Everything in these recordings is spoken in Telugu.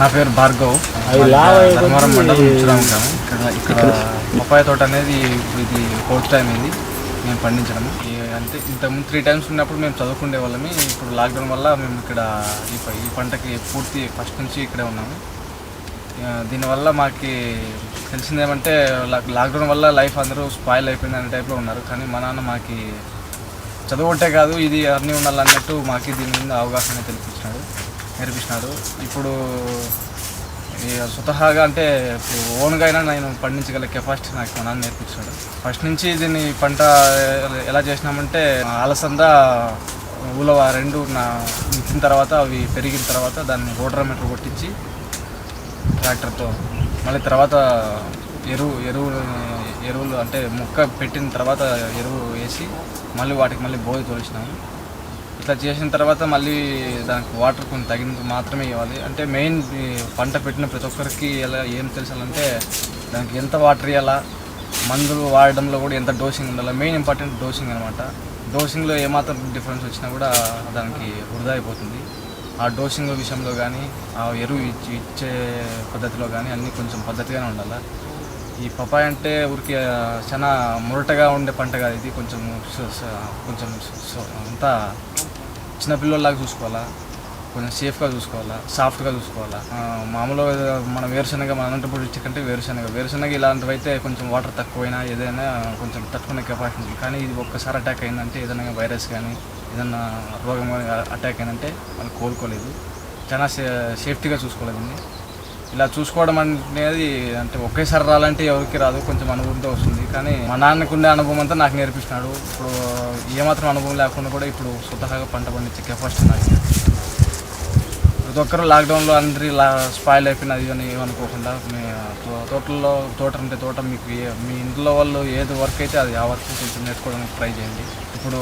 నా పేరు భార్గవ్. ధర్మవరం మండలం ఉంటాము ఇక్కడ ఇక్కడ పప్పాయ తోట అనేది ఇది ఫోర్త్ టైం ఇది మేము పండించడం. ఈ అంటే ఇంతకుముందు త్రీ టైమ్స్ ఉన్నప్పుడు మేము చదువుకునే వాళ్ళమి. ఇప్పుడు లాక్డౌన్ వల్ల మేము ఇక్కడ ఈ ప- ఈ పంటకి పూర్తి ఫస్ట్ నుంచి ఇక్కడే ఉన్నాము. ఆ, దీనివల్ల మాకు తెలిసింది ఏమంటే లాక్- లాక్డౌన్ వల్ల లైఫ్ అందరూ స్పాయిల్ అయిపోయింది అనే టైప్లో ఉన్నారు. కానీ మా నాన్న మాకి చదువు ఒకటే కాదు. ఇది అన్నీ ఉండాలన్నట్టు మాకు దీని మీద అవగాహన తెలిపించినాడు నేర్పించినాడు ఇప్పుడు స్వతహాగా అంటే ఇప్పుడు ఓన్గా అయినా నేను పండించగల కెపాసిటీ నాకు మా నాన్న నేర్పించాడు. ఫస్ట్ నుంచి దీన్ని పంట ఎలా చేసినామంటే అలసంద ఉలవ రెండు నా ఇచ్చిన తర్వాత అవి పెరిగిన తర్వాత దాన్ని రోడ్ర మీటర్ కొట్టించి ట్రాక్టర్తో మళ్ళీ తర్వాత ఎరువు ఎరువు ఎరువులు అంటే మొక్క పెట్టిన తర్వాత ఎరువు వేసి మళ్ళీ వాటికి మళ్ళీ బోధి తోలిసినాము ఇట్లా చేసిన తర్వాత మళ్ళీ దానికి వాటర్ కొంచెం తగినంత మాత్రమే ఇవ్వాలి. అంటే మెయిన్ పంట పెట్టిన ప్రతి ఒక్కరికి ఎలా ఏం తెలుసాలంటే దానికి ఎంత వాటర్ ఇవ్వాలా మందులు వాడడంలో కూడా ఎంత డోసింగ్ ఉండాలి మెయిన్ ఇంపార్టెంట్ డోసింగ్ అనమాట డోసింగ్లో ఏమాత్రం డిఫరెన్స్ వచ్చినా కూడా దానికి వృధా అయిపోతుంది. ఆ డోసింగ్ విషయంలో కానీ ఆ ఎరువు ఇచ్చి ఇచ్చే పద్ధతిలో కానీ అన్నీ కొంచెం పద్ధతిగానే ఉండాలి. ఈ పపాయ అంటే ఊరికి చాలా మురటగా ఉండే పంట కాదు ఇది. కొంచెం కొంచెం అంతా చిన్నపిల్లలాగా చూసుకోవాలా? కొంచెం సేఫ్గా చూసుకోవాలా? సాఫ్ట్గా చూసుకోవాలా? మామూలుగా మన వేరుశనగ మన అనంతపురం డిస్టిక్ అంటే వేరుశనగ. వేరుశనగ ఇలాంటివి అయితే కొంచెం వాటర్ తక్కువైనా ఏదైనా కొంచెం తట్టుకునే కెపాసిటీ ఉంది. కానీ ఇది ఒక్కసారి అటాక్ అయిందంటే ఏదైనా వైరస్ కానీ ఏదైనా రోగం కానీ అటాక్ అయిందంటే మనం కోలుకోలేదు. చాలా సే సేఫ్టీగా చూసుకోలేదండి ఇలా చూసుకోవడం అనేది అంటే ఒకేసారి రాలంటే ఎవరికి రాదు కొంచెం అనుభవంతో వస్తుంది. కానీ మా నాన్నకు ఉండే అనుభవం అంతా నాకు నేర్పిస్తున్నాడు. ఇప్పుడు ఏమాత్రం అనుభవం లేకుండా కూడా ఇప్పుడు స్వతహాగా పంట పండించే కెపాసిటీ నాకు ప్రతి ఒక్కరు లాక్డౌన్లో అందరి లా స్పాయిల్ అయిపోయినది అని ఏమనుకోకుండా మీ తోటల్లో తోట ఉంటే తోట మీకు మీ ఇంట్లో వాళ్ళు ఏది వర్క్ అయితే అది ఆ వర్క్ కొంచెం నేర్చుకోవడానికి ట్రై చేయండి. ఇప్పుడు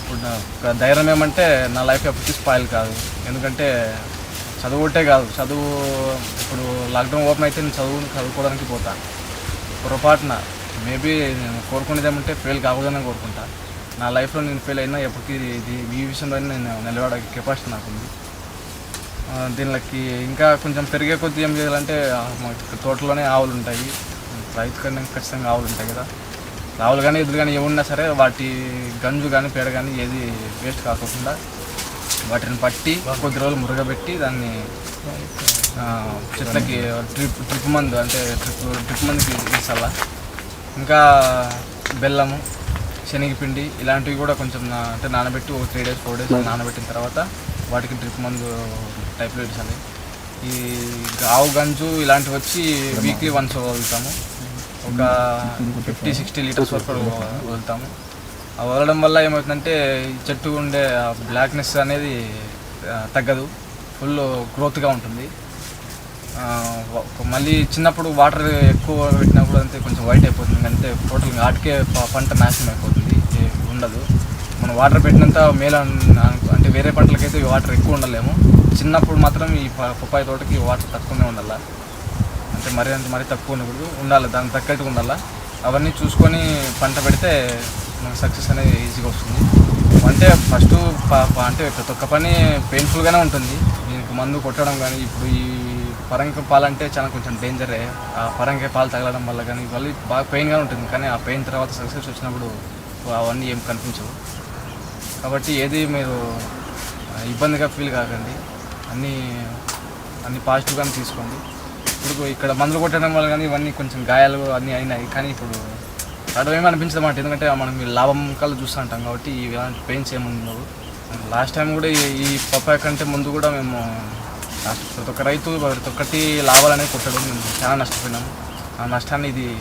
ఇప్పుడు నా ధైర్యం ఏమంటే నా లైఫ్ ఎప్పటికీ స్పాయిల్ కాదు. ఎందుకంటే చదువు ఒకటే కాదు చదువు ఇప్పుడు లాక్డౌన్ ఓపెన్ అయితే నేను చదువు చదువుకోవడానికి పోతాను పొరపాటున మేబీ నేను కోరుకునేది ఏమంటే ఫెయిల్ కాకూడదని కోరుకుంటా. నా లైఫ్లో నేను ఫెయిల్ అయినా ఎప్పటికీ ఇది ఈ విషయంలో నేను నిలబడే కెపాసిటీ నాకు ఉంది. దీనికి ఇంకా కొంచెం పెరిగే కొద్దీ ఏం చేయాలంటే తోటలోనే ఆవులు ఉంటాయి. రైతు కన్నా ఖచ్చితంగా ఆవులు ఉంటాయి కదా. ఆవులు కానీ ఎదురు కానీ ఏమున్నా సరే వాటి గంజు కానీ పేడ కానీ ఏది వేస్ట్ కాకుండా వాటిని పట్టి కొద్ది రోజులు మురగబెట్టి దాన్ని చెట్లకి డ్రిప్ డ్రిప్ మందు అంటే డ్రిప్ డ్రిప్ మందుకి ఇస్తాలా. ఇంకా బెల్లము శనగపిండి ఇలాంటివి కూడా కొంచెం అంటే నానబెట్టి ఒక త్రీ డేస్ ఫోర్ డేస్ నానబెట్టిన తర్వాత వాటికి డ్రిప్ మందు టైప్లో ఇచ్చాలి. ఈ ఆవు గంజు ఇలాంటివి వచ్చి వీక్లీ వన్స్ వదులుతాము. ఒక ఫిఫ్టీ సిక్స్టీ లీటర్స్ వరకు వదులుతాము. వదలడం వల్ల ఏమవుతుందంటే చెట్టు ఉండే బ్లాక్నెస్ అనేది తగ్గదు. ఫుల్ గ్రోత్గా ఉంటుంది. మళ్ళీ చిన్నప్పుడు వాటర్ ఎక్కువ పెట్టినప్పుడు అంతే కొంచెం వైట్ అయిపోతుంది. అంటే టోటల్ ఆటికే పంట నాశనం అయిపోతుంది. ఉండదు. మనం వాటర్ పెట్టినంత మేలు అంటే వేరే పంటలకైతే వాటర్ ఎక్కువ ఉండలేము. చిన్నప్పుడు మాత్రం ఈ పప్పాయి తోటకి వాటర్ తక్కువనే ఉండాలి. అంటే మరీ అంత మరీ తక్కువ ఉండకూడదు. ఉండాలి. దానికి తగ్గట్టుగా ఉండాలి. అవన్నీ చూసుకొని పంట పెడితే మనకు సక్సెస్ అనేది ఈజీగా వస్తుంది. అంటే ఫస్ట్ అంటే ప్రతి ఒక్క పని పెయిన్ఫుల్గానే ఉంటుంది. దీనికి మందు కొట్టడం కానీ ఇప్పుడు ఈ పరంగి పాలంటే చాలా కొంచెం డేంజరే ఆ పరంగి పాలు తగలడం వల్ల కానీ మళ్ళీ బాగా పెయిన్గా ఉంటుంది. కానీ ఆ పెయిన్ తర్వాత సక్సెస్ వచ్చినప్పుడు అవన్నీ ఏం కనిపించవు. కాబట్టి ఏది మీరు ఇబ్బందిగా ఫీల్ కాకండి. అన్నీ అన్ని పాజిటివ్గానే తీసుకోండి. ఇప్పుడు ఇక్కడ మందులు కొట్టడం వల్ల కానీ ఇవన్నీ కొంచెం గాయాలు అన్నీ అయినాయి. కానీ ఇప్పుడు ఏమి అనిపించదు అన్నమాట. ఎందుకంటే మనం లాభం కళ్ళు చూస్తూ ఉంటాం కాబట్టి ఇలాంటి పెయిన్స్ ఏముండవు లాస్ట్ టైం కూడా ఈ- పప్పాయ కంటే ముందు కూడా మేము ప్రతి ఒక్క రైతు ప్రతి ఒక్కటి లాభాలనే కొట్టడం మేము చాలా నష్టపోయినాము ఆ నష్టాన్ని ఇది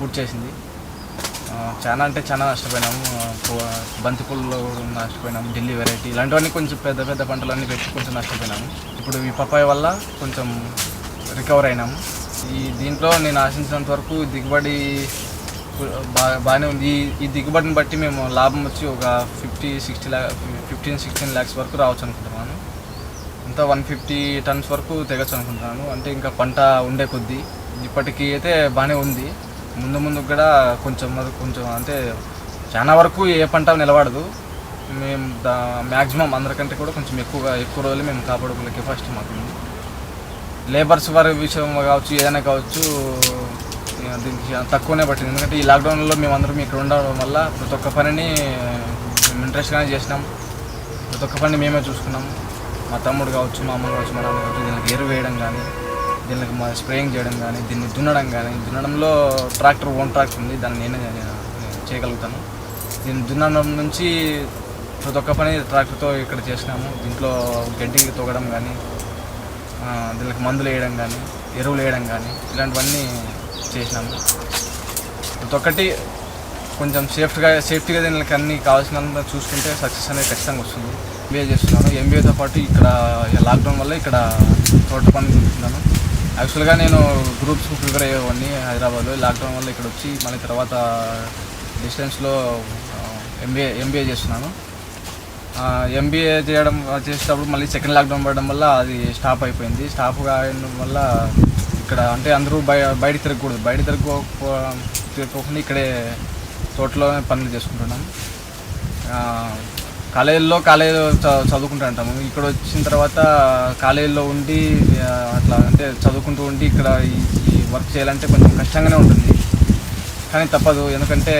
పూర్తి చేసింది. చాలా అంటే చాలా నష్టపోయినాము. బంతిపూలలో కూడా నష్టపోయినాము. ఢిల్లీ వెరైటీ ఇలాంటివన్నీ కొంచెం పెద్ద పెద్ద పంటలన్నీ పెట్టి కొంచెం నష్టపోయినాము. ఇప్పుడు ఈ పప్పాయ వల్ల కొంచెం రికవర్ అయినాము. ఈ దీంట్లో నేను ఆశించినంత వరకు దిగుబడి బాగా బాగానే ఉంది. ఈ- ఈ దిగుబడిని బట్టి మేము లాభం వచ్చి ఒక ఫిఫ్టీ సిక్స్టీ ల్యా ఫిఫ్టీన్ సిక్స్టీన్ ల్యాక్స్ వరకు రావచ్చు అనుకుంటున్నాను. ఇంకా వన్ ఫిఫ్టీ టన్స్ వరకు తెగచ్చు అనుకుంటున్నాను. అంటే ఇంకా పంట ఉండే కొద్దీ. ఇప్పటికీ అయితే బాగానే ఉంది. ముందు ముందు కూడా కొంచెం కొంచెం అంటే చాలా వరకు ఏ పంట నిలబడదు. మేము దా మ్యాక్సిమం అందరికంటే కూడా కొంచెం ఎక్కువగా ఎక్కువ రోజులు మేము కాపాడుకునే కెపాసిటీ మాకు ఉంది లేబర్స్ వారి విషయం కావచ్చు ఏదైనా కావచ్చు దీనికి తక్కువనే పట్టింది. ఎందుకంటే ఈ లాక్డౌన్లో మేమందరం ఇక్కడ ఉండడం వల్ల ప్రతి ఒక్క పనిని మేము ఇంట్రెస్ట్గానే చేసినాం. ప్రతి ఒక్క పని మేమే చూసుకున్నాం. మా తమ్ముడు కావచ్చు మా అమ్మ కావచ్చు మా నాన్న కావచ్చు దీనికి ఎరువు వేయడం కానీ దీనికి మా స్ప్రేయింగ్ చేయడం కానీ దీన్ని దున్నడం కానీ దున్నడంలో ట్రాక్టర్ ఓన్ ట్రాక్టర్ ఉంది. దాన్ని నేనే చేయగలుగుతాను. దీన్ని దున్నడం నుంచి ప్రతి ఒక్క పని ట్రాక్టర్తో ఇక్కడ చేసినాము. దీంట్లో గడ్డి తొగడం కానీ దీనికి మందులు వేయడం కానీ ఎరువులు వేయడం కానీ ఇలాంటివన్నీ చేసినాము ప్రతి ఒక్కటి కొంచెం సేఫ్ట్గా సేఫ్టీగా దీనికి అన్ని కావాల్సినంత చూసుకుంటే సక్సెస్ అనేది ఖచ్చితంగా వస్తుంది. ఎంబీఏ చేస్తున్నాను. ఎంబీఏతో పాటు ఇక్కడ లాక్డౌన్ వల్ల ఇక్కడ తోట పని చూస్తున్నాను యాక్చువల్గా నేను గ్రూప్స్ ప్రిపేర్ అయ్యేవాడిని హైదరాబాద్లో. లాక్డౌన్ వల్ల ఇక్కడ వచ్చి మళ్ళీ తర్వాత డిస్టెన్స్లో ఎంబీఏ ఎంబీఏ చేస్తున్నాను. ఎంబీఏ చేయడం చేసేటప్పుడు మళ్ళీ సెకండ్ లాక్డౌన్ పడడం వల్ల అది స్టాప్ అయిపోయింది. స్టాప్ కావడం వల్ల ఇక్కడ అంటే అందరూ బయ బయట తిరగకూడదు. బయట తిరగకో తిరగకోకుండా ఇక్కడే తోటలోనే పనులు చేసుకుంటున్నాం. కాలేజీలో కాలేజీలో చదువుకుంటూ చదువుకుంటుంటాము. ఇక్కడ వచ్చిన తర్వాత కాలేజీలో ఉండి అట్లా అంటే చదువుకుంటూ ఉండి ఇక్కడ ఈ వర్క్ చేయాలంటే కొంచెం కష్టంగానే ఉంటుంది. కానీ తప్పదు. ఎందుకంటే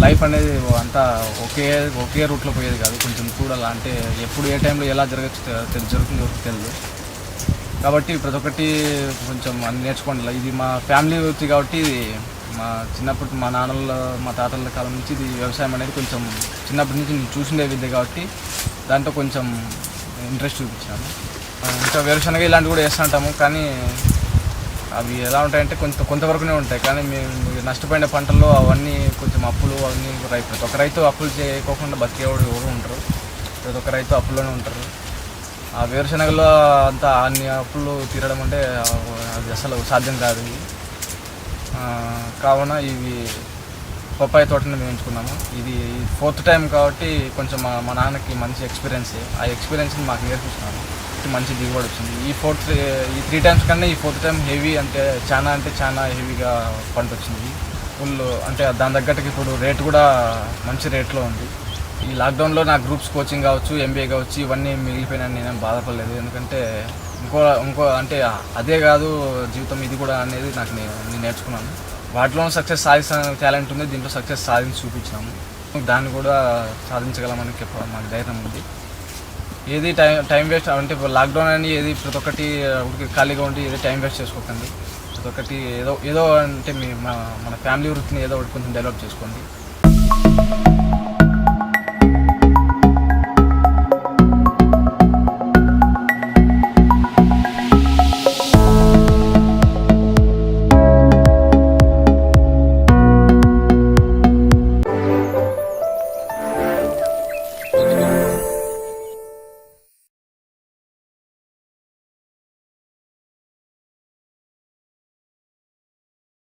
లైఫ్ అనేది అంతా ఒకే ఒకే రూట్లో పోయేది కాదు. కొంచెం చూడాలి. అంటే ఎప్పుడు ఏ టైంలో ఎలా జరగచ్చు తె- జరుగుతుందో తెలియదు కాబట్టి ప్రతి ఒక్కటి కొంచెం అన్ని నేర్చుకోండి. ఇది మా ఫ్యామిలీ వృత్తి కాబట్టి మా చిన్నప్పటి మా నాన్నల మా తాతల కాలం నుంచి ఇది వ్యవసాయం అనేది కొంచెం చిన్నప్పటి నుంచి నేను చూసిండే విద్య కాబట్టి దాంట్లో కొంచెం ఇంట్రెస్ట్ చూపించాను. ఇంకా వేరుశనగ ఇలాంటివి కూడా వేస్తుంటాము కానీ అవి ఎలా ఉంటాయంటే కొంత కొంతవరకునే ఉంటాయి. కానీ మేము నష్టపోయిన పంటల్లో అవన్నీ కొంచెం అప్పులు అవన్నీ రైతు ప్రతి ఒక్క రైతు అప్పులు చేయకోకుండా బతికేవాడు ఎవరు ఉంటారు ప్రతి ఒక్క రైతు అప్పుల్లోనే ఉంటారు. ఆ వేరుశనగలో అంతా అన్ని అప్పులు తీరడం అంటే అది అసలు సాధ్యం కాదు. కావున ఇవి పప్పాయి తోటని మేము ఎంచుకున్నాము. ఇది ఫోర్త్ టైం కాబట్టి కొంచెం మా మా నాన్నకి మంచి ఎక్స్పీరియన్స్. ఆ ఎక్స్పీరియన్స్ని మాకు నేర్పిస్తున్నాను మంచి దిగుబడి వచ్చింది. ఈ ఫోర్త్ ఈ త్రీ టైమ్స్ కన్నా ఈ ఫోర్త్ టైం హెవీ అంటే చాలా అంటే చాలా హెవీగా పంట వచ్చింది. ఫుల్ అంటే దాని తగ్గట్టుకి ఇప్పుడు రేట్ కూడా మంచి రేట్లో ఉంది. ఈ లాక్డౌన్లో నా గ్రూప్స్ కోచింగ్ కావచ్చు ఎంబీఏ కావచ్చు ఇవన్నీ మిగిలిపోయినాయని నేనేం బాధపడలేదు. ఎందుకంటే ఇంకో ఇంకో అంటే అదే కాదు జీవితం ఇది కూడా అనేది నాకు నేను నేను నేర్చుకున్నాను. వాటిలో సక్సెస్ సాధించడానికి టాలెంట్ ఉంది దీంట్లో సక్సెస్ సాధించి చూపించాము దాన్ని కూడా సాధించగలమని చెప్ప- మాకు ధైర్యం ఉంది. ఏది టైం టైం వేస్ట్ అంటే ఇప్పుడు లాక్డౌన్ అని ఏది ప్రతి ఒక్కటి ఖాళీగా ఉండి ఏదో టైం వేస్ట్ చేసుకోకండి. ప్రతి ఒక్కటి ఏదో ఏదో అంటే మీ మన మన ఫ్యామిలీ వృత్తిని ఏదో ఒకటి కొంచెం డెవలప్ చేసుకోండి.